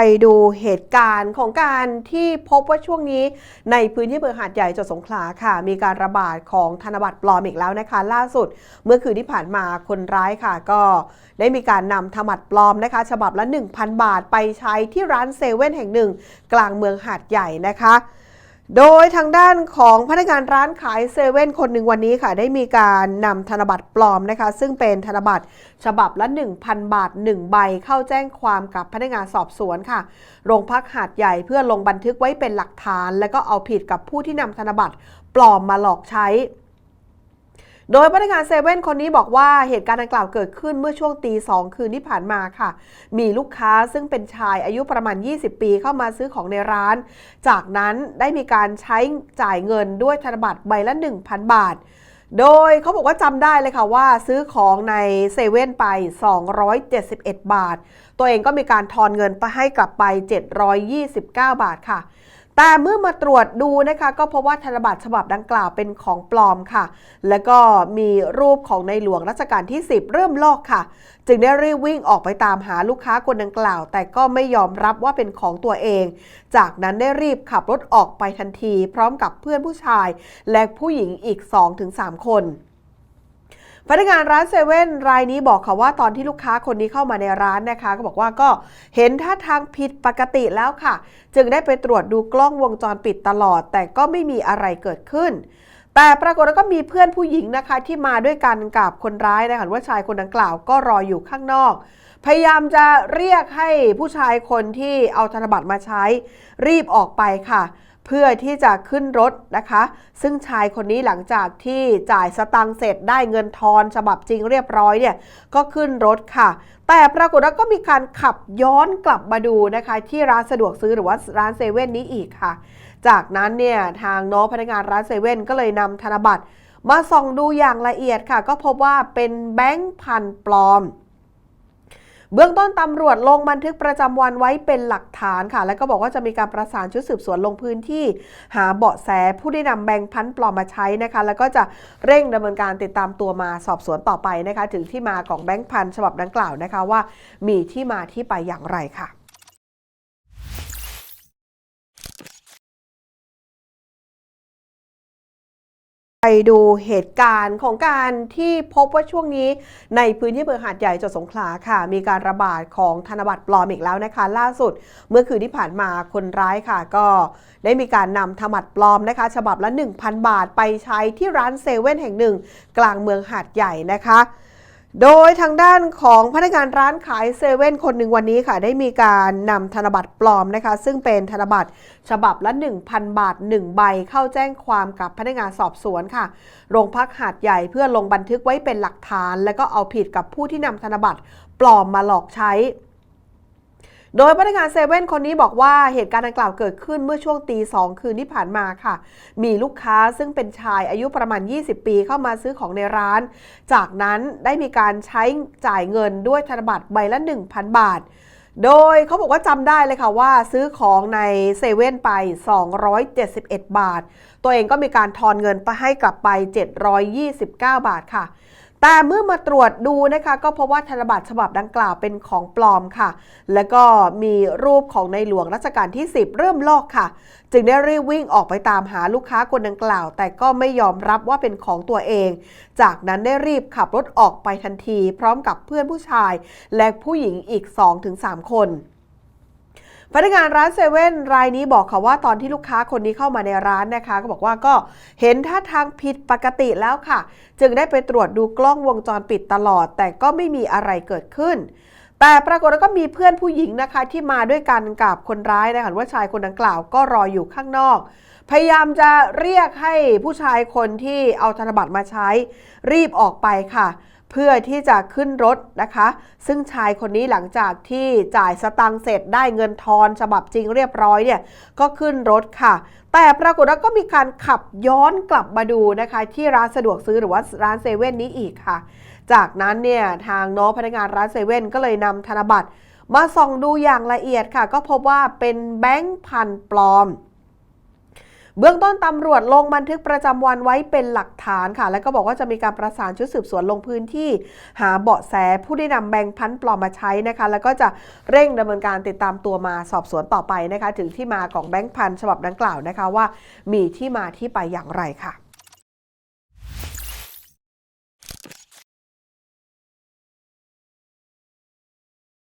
ไปดูเหตุการณ์ของการที่พบว่าช่วงนี้ในพื้นที่อำเภอหาดใหญ่จังหวัดสงขลาค่ะ มีการระบาดของธนบัตรปลอมอีกแล้วนะคะ ล่าสุดเมื่อคืนที่ผ่านมาคนร้ายค่ะ ก็ได้มีการนำธนบัตรปลอมนะคะ ฉบับละ 1,000 บาทไปใช้ที่ร้านเซเว่นแห่งหนึ่ง กลางเมืองหาดใหญ่นะคะ โดยทางด้านของพนักงานร้านขายเซเว่นคนหนึ่งวันนี้ค่ะ ได้มีการนำธนบัตรปลอมนะคะ ซึ่งเป็นธนบัตรฉบับละ 1,000 บาท 1 ใบเข้าแจ้งความกับพนักงานสอบสวนค่ะ โรงพักหาดใหญ่เพื่อลงบันทึกไว้เป็นหลักฐาน และก็เอาผิดกับผู้ที่นำธนบัตรปลอมมาหลอกใช้ โดยพนักงานเซเว่นคนนี้บอกว่าเหตุการณ์ดังกล่าวเกิดขึ้นเมื่อช่วงตีสองคืนที่ผ่านมาค่ะ มีลูกค้าซึ่งเป็นชายอายุประมาณ 20 ปีเข้ามาซื้อของในร้าน จากนั้นได้มีการใช้จ่ายเงินด้วยธนบัตรใบละ 1,000 บาท โดยเขาบอกว่าจำได้เลยค่ะว่าซื้อของในเซเว่นไป 271 บาท ตัวเองก็มีการทอนเงินไปให้กลับไป 729 บาทค่ะ แต่เมื่อมาตรวจดูนะคะก็พบว่าธนบัตรฉบับดังกล่าวเป็นของปลอมค่ะ แล้วก็มีรูปของในหลวงรัชกาลที่ 10 เริ่มลอกค่ะ จึงได้รีบวิ่งออกไปตามหาลูกค้าคนดังกล่าว แต่ก็ไม่ยอมรับว่าเป็นของตัวเอง จากนั้นได้รีบขับรถออกไปทันที พร้อมกับเพื่อนผู้ชาย และผู้หญิงอีก 2-3 คน พนักงานร้านเซเว่นรายนี้บอกค่ะว่าตอนที่ลูกค้าคนนี้เข้ามาในร้านนะคะก็บอกว่าก็เห็นท่าทางผิดปกติแล้วค่ะ จึงได้ไปตรวจดูกล้องวงจรปิดตลอด แต่ก็ไม่มีอะไรเกิดขึ้น แต่ปรากฏว่าก็มีเพื่อนผู้หญิงนะคะที่มาด้วยกันกับคนร้ายนะคะว่าชายคนดังกล่าวก็รออยู่ข้างนอก พยายามจะเรียกให้ผู้ชายคนที่เอาธนบัตรมาใช้ รีบออกไปค่ะ เพื่อที่จะขึ้นรถนะคะ ซึ่งชายคนนี้หลังจากที่จ่ายสตังค์เสร็จได้เงินทอนฉบับจริงเรียบร้อยเนี่ยก็ขึ้นรถค่ะ แต่ปรากฏว่าก็มีการขับย้อนกลับมาดูนะคะ ที่ร้านสะดวกซื้อหรือว่าร้านเซเว่นนี้อีกค่ะ จากนั้นเนี่ยทางน้องพนักงานร้านเซเว่นก็เลยนำธนบัตรมาส่องดูอย่างละเอียดค่ะ ก็พบว่าเป็นแบงค์พันปลอม เบื้องต้นตำรวจลงบันทึกประจำวันไว้เป็นหลักฐานค่ะ แล้วก็บอกว่าจะมีการประสานชุดสืบสวนลงพื้นที่ หาเบาะแสผู้ที่นำแบงค์พันปลอมมาใช้นะคะ แล้วก็จะเร่งดำเนินการติดตามตัวมาสอบสวนต่อไปนะคะ ถึงที่มาของแบงค์พันฉบับดังกล่าวนะคะว่า มีที่มาที่ไปอย่างไรค่ะ ไปดูเหตุการณ์ของการที่พบว่าช่วงนี้ในพื้นที่อำเภอหาดใหญ่จังหวัดสงขลาค่ะ มีการระบาดของธนบัตรปลอมอีกแล้วนะคะ ล่าสุด เมื่อคืนที่ผ่านมาคนร้ายค่ะ ก็ได้มีการนำธนบัตรปลอมนะคะ ฉบับละ 1,000 บาทไปใช้ที่ร้านเซเว่นแห่งหนึ่ง กลางเมืองหาดใหญ่นะคะ โดยทางด้านของพนักงานร้านขายเซเว่นคนหนึ่งวันนี้ค่ะ ได้มีการนำธนบัตรปลอมนะคะ ซึ่งเป็นธนบัตรฉบับละ 1,000 บาท 1 ใบ เข้าแจ้งความกับพนักงานสอบสวนค่ะ โรงพักหาดใหญ่เพื่อลงบันทึกไว้เป็นหลักฐาน และก็เอาผิดกับผู้ที่นำธนบัตรปลอมมาหลอกใช้ โดยพนักงานเซเว่นคนนี้บอกว่าเหตุการณ์ดังกล่าวเกิดขึ้นเมื่อช่วงตีสองคืนที่ผ่านมาค่ะ มีลูกค้าซึ่งเป็นชายอายุประมาณ 20 ปีเข้ามาซื้อของในร้าน จากนั้นได้มีการใช้จ่ายเงินด้วยธนบัตรใบละ 1,000 บาท โดยเขาบอกว่าจำได้เลยค่ะว่าซื้อของในเซเว่นไป 271 บาท ตัวเองก็มีการทอนเงินไปให้กลับไป 729 บาทค่ะ แต่เมื่อมาตรวจดูนะคะก็พบว่าธนบัตรฉบับดังกล่าวเป็นของปลอมค่ะ แล้วก็มีรูปของในหลวงรัชกาลที่ 10 เริ่มลอกค่ะ จึงได้รีบวิ่งออกไปตามหาลูกค้าคนดังกล่าว แต่ก็ไม่ยอมรับว่าเป็นของตัวเอง จากนั้นได้รีบขับรถออกไปทันที พร้อมกับเพื่อนผู้ชาย และผู้หญิงอีก 2-3 คน พนักงานร้านเซเว่นรายนี้บอกค่ะว่าตอนที่ลูกค้าคนนี้เข้ามาในร้านนะคะ ก็บอกว่าก็เห็นท่าทางผิดปกติแล้วค่ะ จึงได้ไปตรวจดูกล้องวงจรปิดตลอด แต่ก็ไม่มีอะไรเกิดขึ้น แต่ปรากฏว่าก็มีเพื่อนผู้หญิงนะคะที่มาด้วยกันกับคนร้ายนะคะว่าชายคนดังกล่าวก็รออยู่ข้างนอก พยายามจะเรียกให้ผู้ชายคนที่เอาธนบัตรมาใช้ รีบออกไปค่ะ พื่อที่จะขึ้นรถนะคะ ซึ่งชายคนนี้หลังจากที่จ่ายสตังค์เสร็จได้เงินทอนฉบับจริงเรียบร้อยเนี่ยก็ขึ้นรถค่ะ แต่ปรากฏว่าก็มีการขับย้อนกลับมาดูนะคะ ที่ร้านสะดวกซื้อหรือว่าร้านเซเว่นนี้อีกค่ะ จากนั้นเนี่ยทางน้องพนักงานร้านเซเว่นก็เลยนำธนบัตรมาส่องดูอย่างละเอียดค่ะ ก็พบว่าเป็นแบงค์พันปลอม เบื้องต้นตำรวจลงบันทึกประจำวันไว้เป็นหลักฐานค่ะ แล้วก็บอกว่าจะมีการประสานชุดสืบสวนลงพื้นที่ หาเบาะแสผู้ที่นำแบงค์พันปลอมมาใช้นะคะ แล้วก็จะเร่งดำเนินการติดตามตัวมาสอบสวนต่อไปนะคะ ถึงที่มาของแบงค์พันฉบับดังกล่าวนะคะว่า มีที่มาที่ไปอย่างไรค่ะ